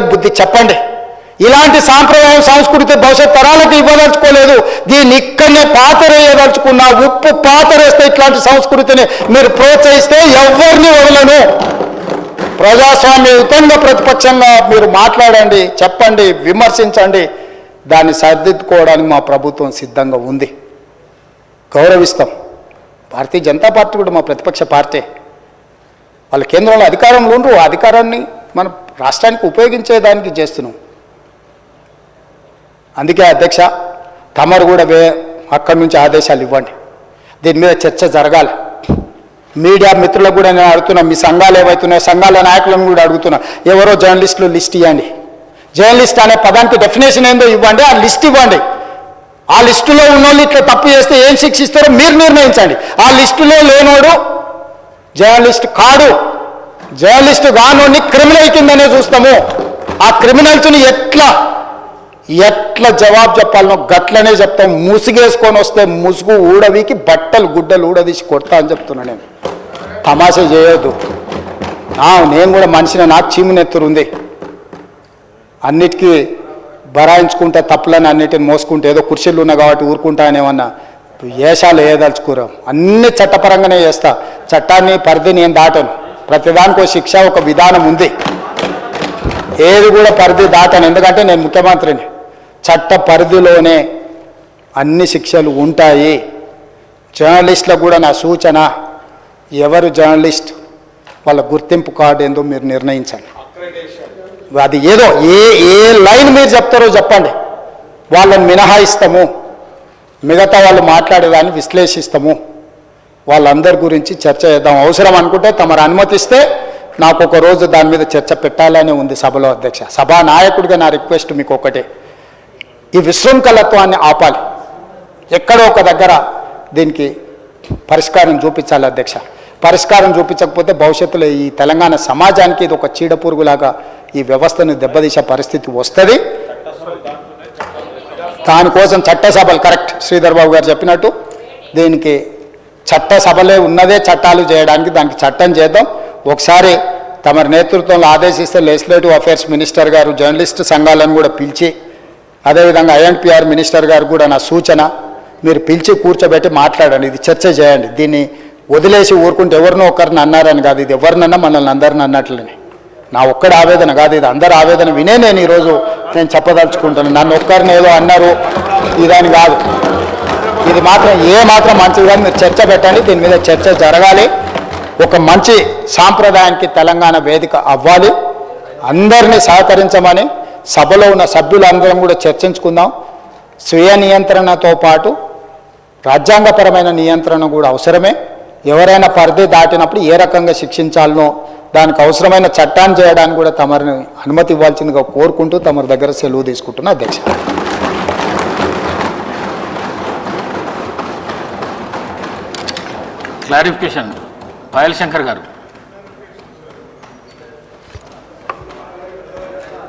పిల్లలకు బుద్ధి చెప్పండి. ఇలాంటి సాంప్రదాయం సంస్కృతి భవిష్యత్ తరాలకు ఇవ్వదలుచుకోలేదు. దీన్ని ఇక్కడనే పాతరేయదలుచుకున్న ఉప్పు పాతరేస్తే ఇట్లాంటి సంస్కృతిని మీరు ప్రోత్సహిస్తే ఎవరిని వదలను. ప్రజాస్వామ్యయుతంగా ప్రతిపక్షంగా మీరు మాట్లాడండి చెప్పండి విమర్శించండి. దాన్ని సరిదిద్దుకోవడానికి మా ప్రభుత్వం సిద్ధంగా ఉంది. గౌరవిస్తాం. భారతీయ జనతా పార్టీ కూడా మా ప్రతిపక్ష పార్టీ. వాళ్ళ కేంద్రంలో అధికారంలో ఉండరు. ఆ అధికారాన్ని మన రాష్ట్రానికి ఉపయోగించేదానికి చేస్తున్నాం. అందుకే అధ్యక్ష తమరు కూడా వే అక్కడి నుంచి ఆదేశాలు ఇవ్వండి. దీని మీద చర్చ జరగాలి. మీడియా మిత్రులకు కూడా నేను అడుగుతున్నా మీ సంఘాలు ఏవైతున్నాయో సంఘాల నాయకులను కూడా అడుగుతున్నా ఎవరో జర్నలిస్టులు లిస్ట్ ఇవ్వండి. జర్నలిస్ట్ అనే పదానికి డెఫినేషన్ ఏందో ఇవ్వండి ఆ లిస్ట్ ఇవ్వండి. ఆ లిస్టులో ఉన్నోళ్ళు ఇట్లా తప్పు చేస్తే ఏం శిక్షిస్తారో మీరు నిర్ణయించండి. ఆ లిస్టులో లేనోడు జర్నలిస్ట్ కాడు. జర్నలిస్ట్ గానోడిని క్రిమినల్ కిందనే చూస్తాము. ఆ క్రిమినల్స్ని ఎట్లా ఎట్లా జవాబు చెప్పాలనో గట్లనే చెప్తాం. ముసుగేసుకొని వస్తే ముసుగు ఊడవికి బట్టలు గుడ్డలు ఊడదీసి కొడతా అని చెప్తున్నా నేను. తమాషా చేయొద్దు. ఆ, నేను కూడా మనిషిని నాకు చీమునెత్తురు ఉంది. అన్నిటికీ బరాయించుకుంటే తప్పులని అన్నిటిని మోసుకుంటే ఏదో కుర్చీలు ఉన్నా కాబట్టి ఊరుకుంటా అని ఏమన్నా ఏషాలు అన్ని చట్టపరంగానే చేస్తా. చట్టాన్ని పరిధిని నేను దాటను. ప్రతిదానికి ఒక శిక్ష ఒక విధానం ఉంది. ఏది కూడా పరిధి దాటాను. ఎందుకంటే నేను ముఖ్యమంత్రిని. చట్ట పరిధిలోనే అన్ని శిక్షలు ఉంటాయి. జర్నలిస్టులకు కూడా నా సూచన ఎవరు జర్నలిస్ట్ వాళ్ళ గుర్తింపు కార్డు ఏందో మీరు నిర్ణయించండి. అది ఏదో ఏ ఏ లైన్ మీరు చెప్తారో చెప్పండి. వాళ్ళని మినహాయిస్తాము. మిగతా వాళ్ళు మాట్లాడేదాన్ని విశ్లేషిస్తాము. వాళ్ళందరి గురించి చర్చ చేద్దాం. అవసరం అనుకుంటే తమరు అనుమతిస్తే నాకు ఒక రోజు దాని మీద చర్చ పెట్టాలనే ఉంది సభలో అధ్యక్ష. సభా నాయకుడిగా నా రిక్వెస్ట్ మీకు ఒకటే ఈ విశృంఖలత్వాన్ని ఆపాలి. ఎక్కడో ఒక దగ్గర దీనికి పరిష్కారం చూపించాలి అధ్యక్ష. పరిష్కారం చూపించకపోతే భవిష్యత్తులో ఈ తెలంగాణ సమాజానికి ఇది ఒక చీడపురుగులాగా ఈ వ్యవస్థను దెబ్బతీసే పరిస్థితి వస్తుంది. దానికోసం చట్టసభలు కరెక్ట్ శ్రీధర్ బాబు గారు చెప్పినట్టు దీనికి చట్టసభలే ఉన్నదే చట్టాలు చేయడానికి దానికి చట్టం చేద్దాం. ఒకసారి తమ నేతృత్వంలో ఆదేశిస్తే లెజిస్లేటివ్ అఫైర్స్ మినిస్టర్ గారు జర్నలిస్ట్ సంఘాలను కూడా పిలిచి అదేవిధంగా ఐఎన్పిఆర్ మినిస్టర్ గారు కూడా నా సూచన మీరు పిలిచి కూర్చోబెట్టి మాట్లాడండి ఇది చర్చ చేయండి. దీన్ని వదిలేసి ఊరుకుంటే ఎవరినో ఒకరిని అన్నారని కాదు ఇది ఎవరినన్నా మనల్ని అందరిని అన్నట్లని. నా ఒక్కడ ఆవేదన కాదు ఇది అందరి ఆవేదన వినే నేను ఈరోజు నేను చెప్పదలుచుకుంటాను నన్ను ఒక్కరిని ఏదో అన్నారు ఇదని కాదు. ఇది మాత్రం ఏ మాత్రం మంచిది కానీ మీరు చర్చ పెట్టండి. దీని మీద చర్చ జరగాలి. ఒక మంచి సాంప్రదాయానికి తెలంగాణ వేదిక అవ్వాలి. అందరినీ సహకరించమని సభలో ఉన్న సభ్యులందరం కూడా చర్చించుకుందాం. స్వీయ నియంత్రణతో పాటు రాజ్యాంగపరమైన నియంత్రణ కూడా అవసరమే. ఎవరైనా పరిధి దాటినప్పుడు ఏ రకంగా శిక్షించాలనో దానికి అవసరమైన చట్టాన్ని చేయడానికి కూడా తమరిని అనుమతి ఇవ్వాల్సిందిగా కోరుకుంటూ తమరి దగ్గర సెలవు తీసుకుంటున్నా అధ్యక్ష. క్లారిఫికేషన్ పాయల్ శంకర్ గారు.